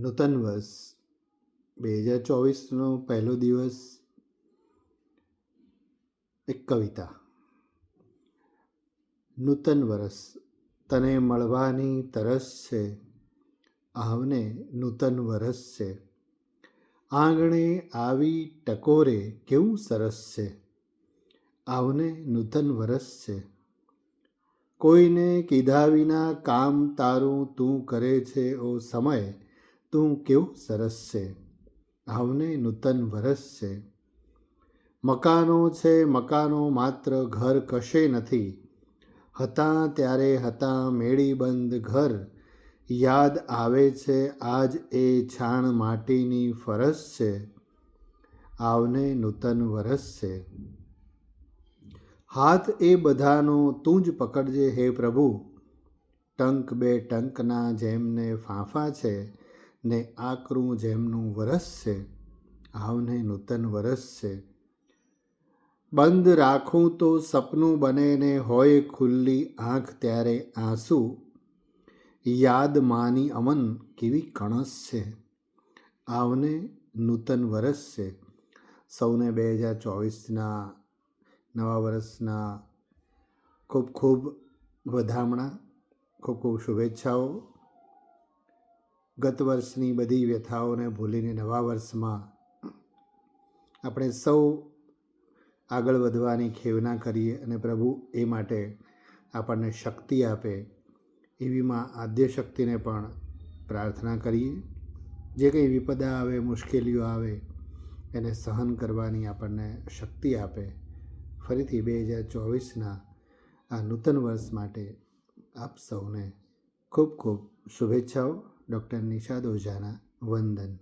નૂતન વર્ષ, બે હજાર ચોવીસનો પહેલો દિવસ, એક કવિતા. નૂતન વર્ષ, તને મળવાની તરસ છે આવને નૂતન વરસ છે. આંગણે આવી ટકોરે કેવું સરસ છે, આવને નૂતન વરસ છે. કોઈને કીધા વિના કામ તારું તું કરે છે ઓ સમય તું કેવું સરસ છે? આવને નૂતન વરસ છે. મકાનો છે, મકાનો માત્ર ઘર કશે નથી. હતા ત્યારે હતા મેળી બંધ ઘર. યાદ આવે છે, આજ એ છાણ માટીની ફરસ છે. આવને નૂતન વરસ છે. હાથ એ બધાનો તું જ પકડજે હે પ્રભુ. ટંક બે ટંકના જેમને ફાંફા છે. ને આકરું જેમનું વરસ છે, આવને નૂતન વરસ છે. બંધ રાખું તો સપનું બને ને હોય ખુલ્લી આંખ ત્યારે આંસુ. યાદ માની અમન કેવી કણસ છે, આવને નૂતન વરસ છે. સૌને બે હજાર ચોવીસના નવા વર્ષના ખૂબ ખૂબ વધામણા, ખૂબ ખૂબ શુભેચ્છાઓ. ગત વર્ષની બધી વ્યથાઓને ભૂલીને નવા વર્ષમાં આપણે સૌ આગળ વધવાની ખેવના કરીએ અને પ્રભુ એ માટે આપણને શક્તિ આપે એવી માં આદ્ય શક્તિને પણ પ્રાર્થના કરીએ. જે કંઈ વિપદા આવે, મુશ્કેલીઓ આવે, એને સહન કરવાની આપણને શક્તિ આપે. ફરીથી બે હજાર ચોવીસના આ નૂતન વર્ષ માટે આપ સૌને ખૂબ ખૂબ શુભેચ્છાઓ. ડૉક્ટર નિશાદ ઓઝાના વંદન.